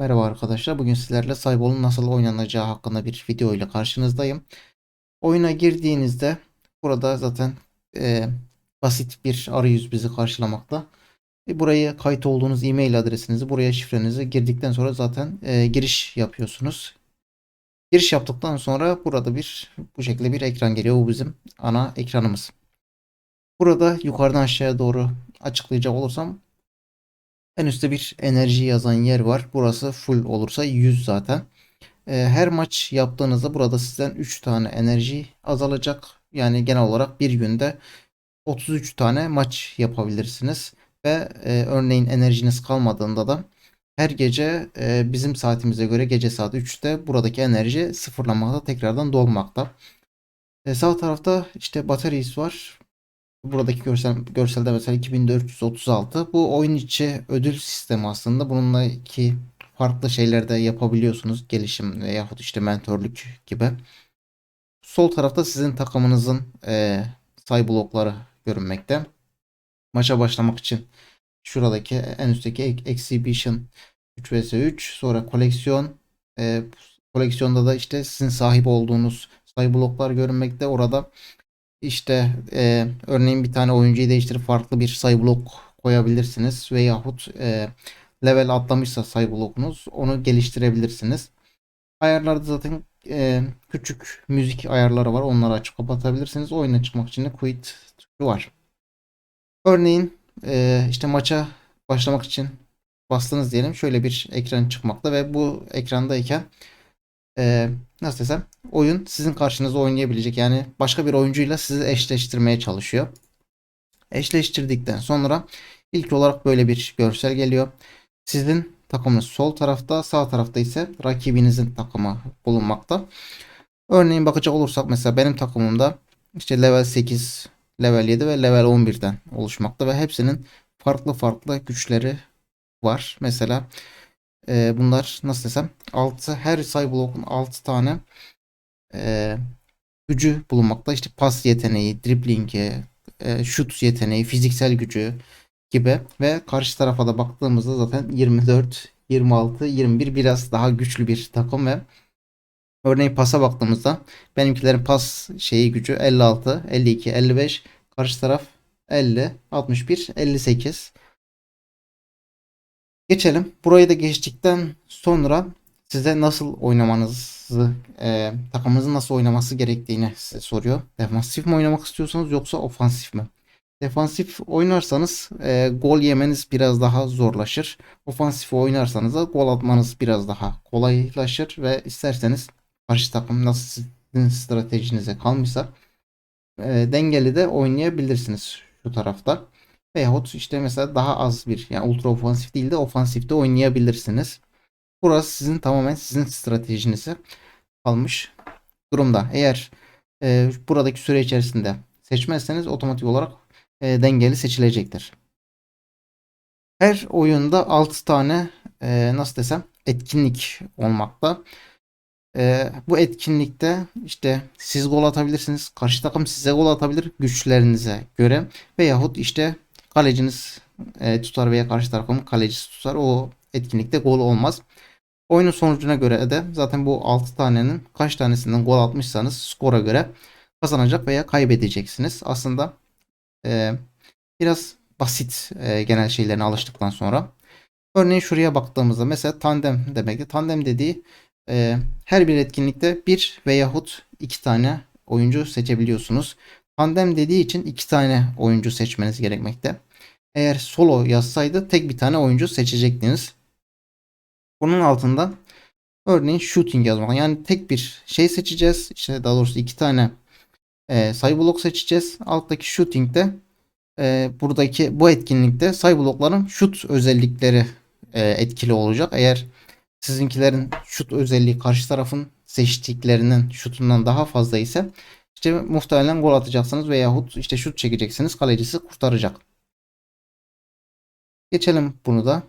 Merhaba arkadaşlar. Bugün sizlerle Cybol'un nasıl oynanacağı hakkında bir video ile karşınızdayım. Oyuna girdiğinizde burada zaten e, basit bir arayüz bizi karşılamakta. E, burayı kayıt olduğunuz e-mail adresinizi, buraya şifrenizi girdikten sonra zaten e, giriş yapıyorsunuz. Giriş yaptıktan sonra burada bir bu şekilde bir ekran geliyor. Bu bizim ana ekranımız. Burada yukarıdan aşağıya doğru açıklayacak olursam en üstte bir enerji yazan yer var. Burası full olursa 100 zaten. Ee, her maç yaptığınızda burada sizden 3 tane enerji azalacak. Yani genel olarak bir günde 33 tane maç yapabilirsiniz. Ve e, örneğin enerjiniz kalmadığında da her gece e, bizim saatimize göre gece saat 3'te buradaki enerji sıfırlanmakta tekrardan dolmakta. E, sağ tarafta işte bataryası var. Buradaki görsel, görselde mesela 2436. Bu oyun içi ödül sistemi aslında. Bununla iki farklı şeyler de yapabiliyorsunuz. Gelişim veyahut işte mentorluk gibi. Sol tarafta sizin takımınızın e, say blokları görünmekte. Maça başlamak için şuradaki en üstteki Exhibition 3 vs 3 sonra koleksiyon e, koleksiyonda da işte sizin sahip olduğunuz say bloklar görünmekte. Orada işte e, örneğin bir tane oyuncuyu değiştirip farklı bir sayı blok koyabilirsiniz. Veyahut e, level atlamışsa sayı blokunuz onu geliştirebilirsiniz. Ayarlarda zaten e, küçük müzik ayarları var. Onları açıp kapatabilirsiniz. Oyuna çıkmak için de quit tuşu var. Örneğin e, işte maça başlamak için bastınız diyelim. Şöyle bir ekran çıkmakta ve bu ekrandayken e, nasıl desem oyun sizin karşınızda oynayabilecek. Yani başka bir oyuncuyla sizi eşleştirmeye çalışıyor. Eşleştirdikten sonra ilk olarak böyle bir görsel geliyor. Sizin takımınız sol tarafta, sağ tarafta ise rakibinizin takımı bulunmakta. Örneğin bakacak olursak mesela benim takımımda işte level 8, level 7 ve level 11'den oluşmakta ve hepsinin farklı farklı güçleri var. Mesela e, bunlar nasıl desem 6 her blokun 6 tane e, gücü bulunmakta. İşte pas yeteneği, driblingi, e, şut yeteneği, fiziksel gücü gibi ve karşı tarafa da baktığımızda zaten 24, 26, 21 biraz daha güçlü bir takım ve örneğin pasa baktığımızda benimkilerin pas şeyi gücü 56, 52, 55, karşı taraf 50, 61, 58. Geçelim. Burayı da geçtikten sonra size nasıl oynamanızı, e, takımınızın nasıl oynaması gerektiğini size soruyor. Defansif mi oynamak istiyorsanız yoksa ofansif mi? Defansif oynarsanız e, gol yemeniz biraz daha zorlaşır. Ofansif oynarsanız da gol atmanız biraz daha kolaylaşır ve isterseniz karşı takım nasıl sizin stratejinize kalmışsa e, dengeli de oynayabilirsiniz şu tarafta. Veyahut işte mesela daha az bir yani ultra ofansif değil de ofansifte oynayabilirsiniz. Burası sizin tamamen sizin stratejinize kalmış durumda. Eğer e, buradaki süre içerisinde seçmezseniz otomatik olarak e, dengeli seçilecektir. Her oyunda 6 tane e, nasıl desem etkinlik olmakta. E, bu etkinlikte işte siz gol atabilirsiniz. Karşı takım size gol atabilir güçlerinize göre. Veyahut işte kaleciniz e, tutar veya karşı takımın kalecisi tutar. O etkinlikte gol olmaz. Oyunun sonucuna göre de zaten bu 6 tanenin kaç tanesinden gol atmışsanız skora göre kazanacak veya kaybedeceksiniz. Aslında e, biraz basit e, genel şeylerine alıştıktan sonra. Örneğin şuraya baktığımızda mesela tandem demekti. Tandem dediği e, her bir etkinlikte bir veyahut iki tane oyuncu seçebiliyorsunuz. Tandem dediği için iki tane oyuncu seçmeniz gerekmekte. Eğer solo yazsaydı tek bir tane oyuncu seçecektiniz. Bunun altında örneğin shooting yazmak. Yani tek bir şey seçeceğiz. İşte daha doğrusu iki tane e, sayı blok seçeceğiz. Alttaki shooting'de e, buradaki bu etkinlikte sayı blokların shoot özellikleri e, etkili olacak. Eğer sizinkilerin shoot özelliği karşı tarafın seçtiklerinin şutundan daha fazla ise işte muhtemelen gol atacaksınız veyahut işte şut çekeceksiniz. Kalecisi kurtaracak. Geçelim bunu da.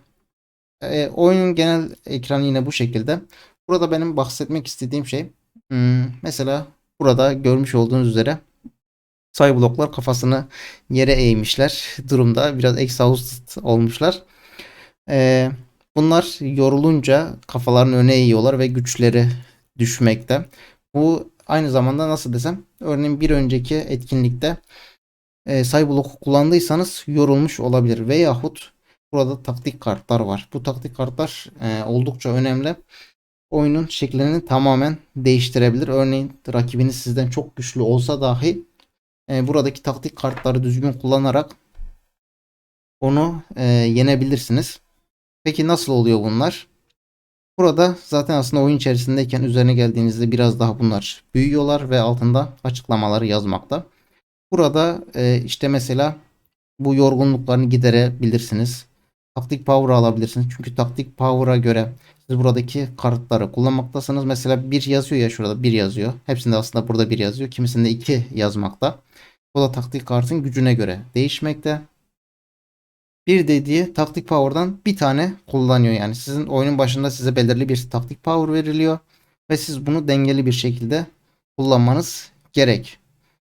E, oyunun genel ekranı yine bu şekilde. Burada benim bahsetmek istediğim şey hmm, mesela burada görmüş olduğunuz üzere bloklar kafasını yere eğmişler durumda. Biraz exhausted olmuşlar. E, Bunlar yorulunca kafalarını öne eğiyorlar ve güçleri düşmekte. Bu aynı zamanda nasıl desem örneğin bir önceki etkinlikte e, Cyberlock'u kullandıysanız yorulmuş olabilir. Veyahut burada taktik kartlar var. Bu taktik kartlar e, oldukça önemli. Oyunun şeklini tamamen değiştirebilir. Örneğin rakibiniz sizden çok güçlü olsa dahi e, buradaki taktik kartları düzgün kullanarak onu e, yenebilirsiniz. Peki nasıl oluyor bunlar? Burada zaten aslında oyun içerisindeyken üzerine geldiğinizde biraz daha bunlar büyüyorlar ve altında açıklamaları yazmakta. Burada e, işte mesela bu yorgunluklarını giderebilirsiniz. Taktik power alabilirsiniz. Çünkü taktik power'a göre siz buradaki kartları kullanmaktasınız. Mesela bir yazıyor ya şurada bir yazıyor. Hepsinde aslında burada bir yazıyor. Kimisinde iki yazmakta. Bu da taktik kartın gücüne göre değişmekte. Bir dediği taktik power'dan bir tane kullanıyor. Yani sizin oyunun başında size belirli bir taktik power veriliyor. Ve siz bunu dengeli bir şekilde kullanmanız gerek.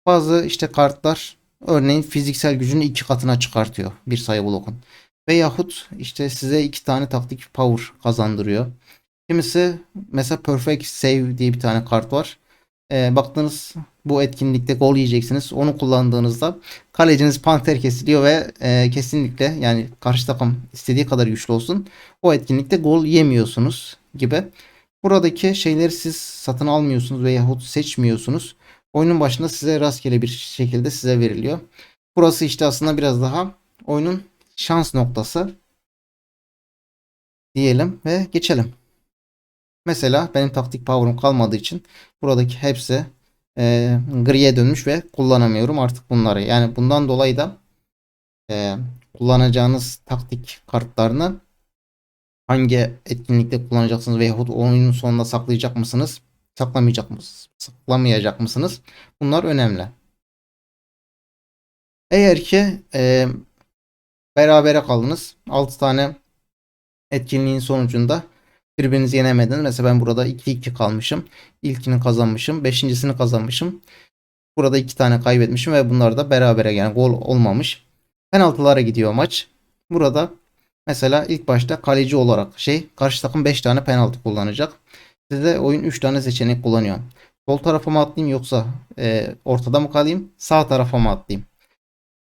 Bazı işte kartlar örneğin fiziksel gücünü iki katına çıkartıyor bir sayı blokun. Veyahut işte size iki tane taktik power kazandırıyor. Kimisi mesela Perfect Save diye bir tane kart var. Ee, baktınız bu etkinlikte gol yiyeceksiniz. Onu kullandığınızda kaleciniz panter kesiliyor ve e, kesinlikle yani karşı takım istediği kadar güçlü olsun o etkinlikte gol yemiyorsunuz gibi. Buradaki şeyleri siz satın almıyorsunuz veyahut seçmiyorsunuz. Oyunun başında size rastgele bir şekilde size veriliyor. Burası işte aslında biraz daha oyunun şans noktası diyelim ve geçelim. Mesela benim taktik power'ım kalmadığı için buradaki hepsi e, griye dönmüş ve kullanamıyorum artık bunları. Yani bundan dolayı da e, kullanacağınız taktik kartlarını hangi etkinlikte kullanacaksınız veyahut oyunun sonunda saklayacak mısınız? Saklamayacak mısınız? Saklamayacak mısınız? Bunlar önemli. Eğer ki e, berabere kaldınız 6 tane etkinliğin sonucunda birbirinizi yenemediniz. Mesela ben burada 2-2 kalmışım. İlkini kazanmışım. Beşincisini kazanmışım. Burada iki tane kaybetmişim ve bunlar da berabere yani gol olmamış. Penaltılara gidiyor maç. Burada mesela ilk başta kaleci olarak şey karşı takım 5 tane penaltı kullanacak. Size oyun 3 tane seçenek kullanıyor. Sol tarafa mı atlayayım yoksa e, ortada mı kalayım? Sağ tarafa mı atlayayım?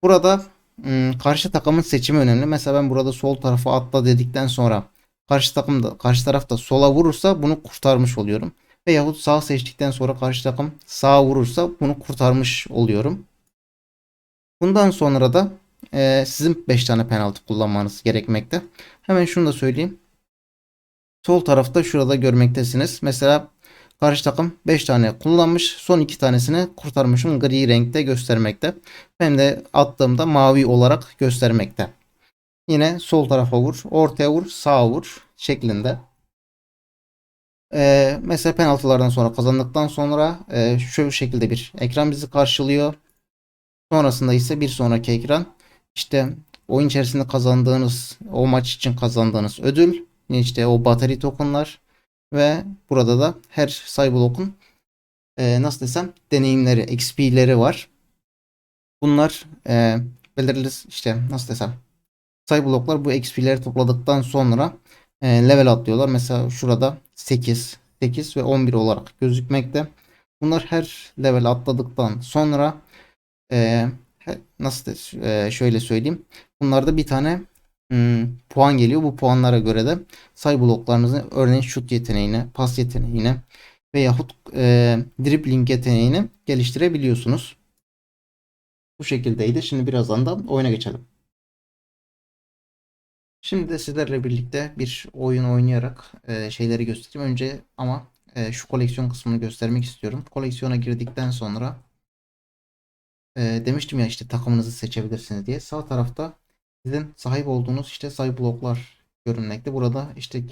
Burada ım, karşı takımın seçimi önemli. Mesela ben burada sol tarafa atla dedikten sonra karşı takım da karşı tarafta sola vurursa bunu kurtarmış oluyorum. Veyahut sağ seçtikten sonra karşı takım sağa vurursa bunu kurtarmış oluyorum. Bundan sonra da e, sizin 5 tane penaltı kullanmanız gerekmekte. Hemen şunu da söyleyeyim. Sol tarafta şurada görmektesiniz. Mesela karşı takım 5 tane kullanmış. Son 2 tanesini kurtarmışım. Gri renkte göstermekte. Benim de attığımda mavi olarak göstermekte. Yine sol tarafa vur, ortaya vur, sağa vur şeklinde. Ee, mesela penaltılardan sonra kazandıktan sonra e, şu şekilde bir ekran bizi karşılıyor. Sonrasında ise bir sonraki ekran işte oyun içerisinde kazandığınız o maç için kazandığınız ödül işte o battery tokenlar ve burada da her Cyblock'un e, nasıl desem deneyimleri, XP'leri var. Bunlar e, belirli işte nasıl desem Cyblock'lar bu XP'leri topladıktan sonra e, level atlıyorlar. Mesela şurada 8, 8 ve 11 olarak gözükmekte. Bunlar her level atladıktan sonra e, nasıl e, şöyle söyleyeyim. Bunlarda bir tane hmm, puan geliyor. Bu puanlara göre de say bloklarınızı örneğin şut yeteneğini, pas yeteneğini veyahut e, dribbling yeteneğini geliştirebiliyorsunuz. Bu şekildeydi. Şimdi birazdan da oyuna geçelim. Şimdi de sizlerle birlikte bir oyun oynayarak e, şeyleri göstereyim. Önce ama e, şu koleksiyon kısmını göstermek istiyorum. Koleksiyona girdikten sonra e, demiştim ya işte takımınızı seçebilirsiniz diye. Sağ tarafta sizin sahip olduğunuz işte sayı bloklar görünmekte. Burada işte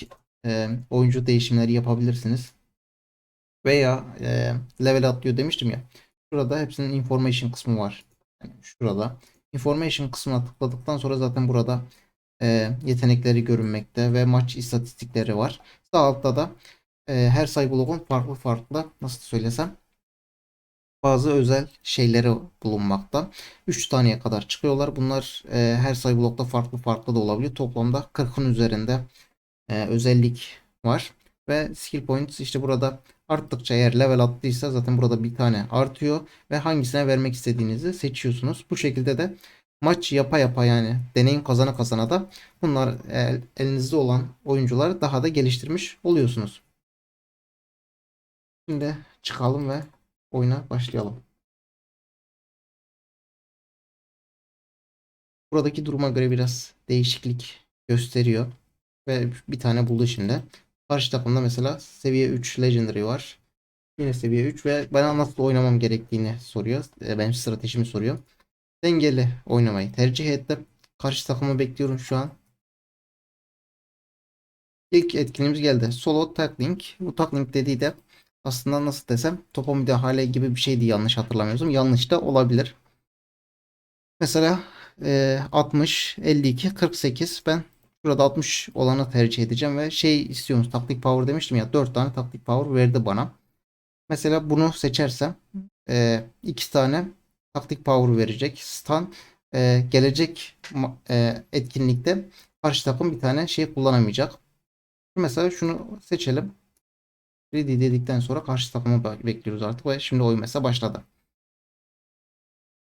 e, oyuncu değişimleri yapabilirsiniz. Veya e, level atlıyor demiştim ya. Şurada hepsinin information kısmı var. Yani şurada. Information kısmına tıkladıktan sonra zaten burada e, yetenekleri görünmekte ve maç istatistikleri var. Sağ altta da e, her sayı farklı farklı nasıl söylesem bazı özel şeyleri bulunmakta. 3 taneye kadar çıkıyorlar. Bunlar e, her sayı farklı farklı da olabiliyor. Toplamda 40'ın üzerinde e, özellik var. Ve skill points işte burada arttıkça eğer level attıysa zaten burada bir tane artıyor. Ve hangisine vermek istediğinizi seçiyorsunuz. Bu şekilde de maç yapa yapa yani deneyim kazana kazana da bunlar el- elinizde olan oyuncuları daha da geliştirmiş oluyorsunuz. Şimdi çıkalım ve oyuna başlayalım. Buradaki duruma göre biraz değişiklik gösteriyor. Ve bir tane buldu şimdi. Karşı takımda mesela seviye 3 Legendary var. Yine seviye 3 ve bana nasıl oynamam gerektiğini soruyor. E, Benim stratejimi soruyor. Dengeli oynamayı tercih ettim. Karşı takımı bekliyorum şu an. İlk etkinliğimiz geldi. Solo tackling. Bu tackling dediği de aslında nasıl desem topa müdahale gibi bir şeydi yanlış hatırlamıyorsam. Yanlış da olabilir. Mesela e, 60, 52, 48 ben burada 60 olanı tercih edeceğim ve şey istiyorsunuz taktik power demiştim ya 4 tane taktik power verdi bana. Mesela bunu seçersem e, 2 tane taktik power verecek. Stun e, gelecek e, etkinlikte karşı takım bir tane şey kullanamayacak. Mesela şunu seçelim. Ready dedikten sonra karşı takımı be- bekliyoruz artık ve şimdi oyun mesela başladı.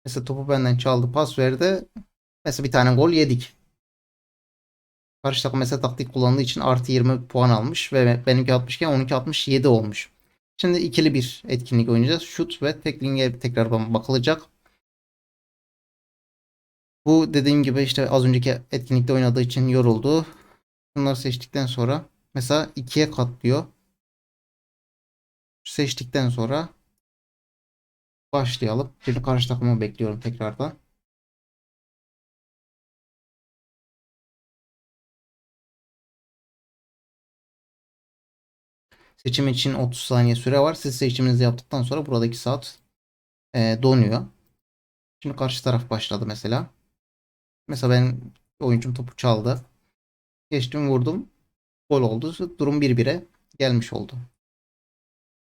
Mesela topu benden çaldı, pas verdi. Mesela bir tane gol yedik. Karşı takım mesela taktik kullandığı için artı 20 puan almış ve benimki 60 iken onunki 67 olmuş. Şimdi ikili bir etkinlik oynayacağız. Şut ve tackling'e tekrar bakılacak. Bu dediğim gibi işte az önceki etkinlikte oynadığı için yoruldu. Bunları seçtikten sonra mesela ikiye katlıyor. Seçtikten sonra başlayalım. Şimdi karşı takımı bekliyorum tekrardan. Seçim için 30 saniye süre var. Siz seçiminizi yaptıktan sonra buradaki saat e, donuyor. Şimdi karşı taraf başladı mesela. Mesela ben oyuncum topu çaldı. Geçtim vurdum. Gol oldu. Durum 1-1'e gelmiş oldu.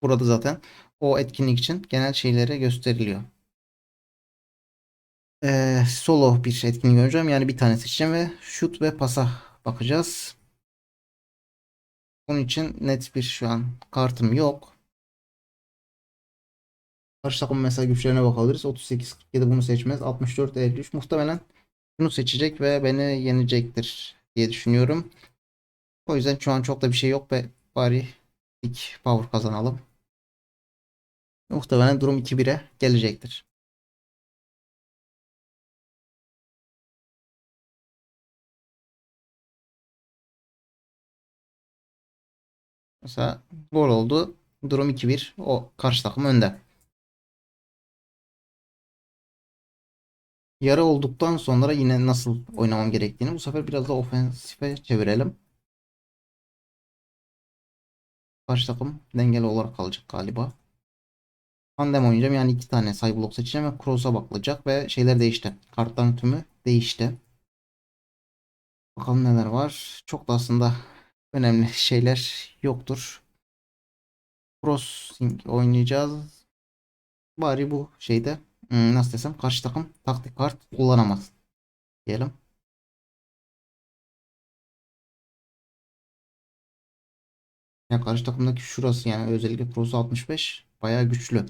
Burada zaten o etkinlik için genel şeyleri gösteriliyor. Ee, solo bir etkinlik oynayacağım. Yani bir tane seçeceğim ve şut ve pasa bakacağız. Bunun için net bir şu an kartım yok. Karşı takım mesela güçlerine bakabiliriz. 38 47 bunu seçmez. 64 53 muhtemelen bunu seçecek ve beni yenecektir diye düşünüyorum. O yüzden şu an çok da bir şey yok ve bari ilk power kazanalım. Muhtemelen durum 2-1'e gelecektir. Mesela gol oldu. Durum 2-1. O karşı takım önde. Yarı olduktan sonra yine nasıl oynamam gerektiğini bu sefer biraz da ofensife çevirelim. Karşı takım dengeli olarak kalacak galiba. Tandem oynayacağım yani iki tane Cyblock seçeceğim ve Cross'a bakılacak ve şeyler değişti. Kartların tümü değişti. Bakalım neler var. Çok da aslında önemli şeyler yoktur. Crossing oynayacağız. Bari bu şeyde hmm, nasıl desem karşı takım taktik kart kullanamaz diyelim. Yani karşı takımdaki şurası yani özellikle Cross 65 bayağı güçlü.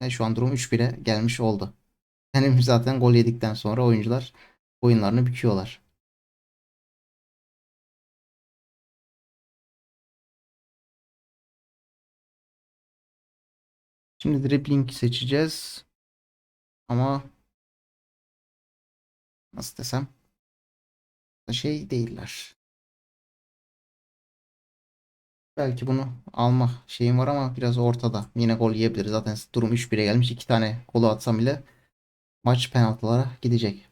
Yani şu an durum 3-1'e gelmiş oldu. Yani zaten gol yedikten sonra oyuncular oyunlarını büküyorlar. Şimdi dribbling seçeceğiz. Ama nasıl desem şey değiller. Belki bunu alma şeyim var ama biraz ortada. Yine gol yiyebiliriz. Zaten durum 3-1'e gelmiş. 2 tane golü atsam bile maç penaltılara gidecek.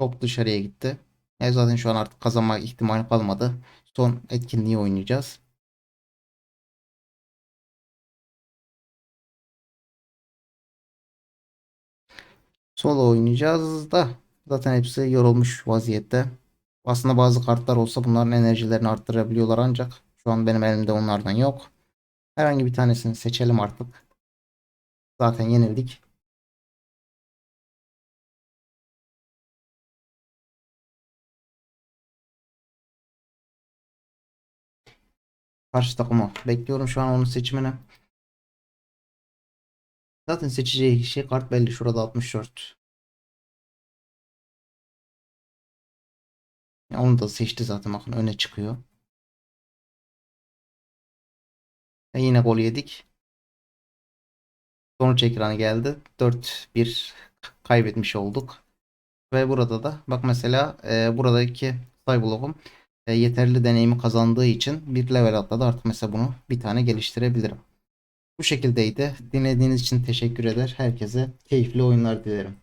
Top dışarıya gitti. E zaten şu an artık kazanma ihtimali kalmadı. Son etkinliği oynayacağız. Solo oynayacağız da zaten hepsi yorulmuş vaziyette. Aslında bazı kartlar olsa bunların enerjilerini arttırabiliyorlar ancak şu an benim elimde onlardan yok. Herhangi bir tanesini seçelim artık. Zaten yenildik. Karşı takıma. Bekliyorum şu an onun seçimini. Zaten seçeceği şey kart belli. Şurada 64. Ya onu da seçti zaten bakın öne çıkıyor. E yine gol yedik. Sonuç ekranı geldi. 4-1 kaybetmiş olduk. Ve burada da bak mesela e, buradaki Cyberlock'um e, yeterli deneyimi kazandığı için bir level atladı. Artık mesela bunu bir tane geliştirebilirim. Bu şekildeydi. Dinlediğiniz için teşekkür eder. Herkese keyifli oyunlar dilerim.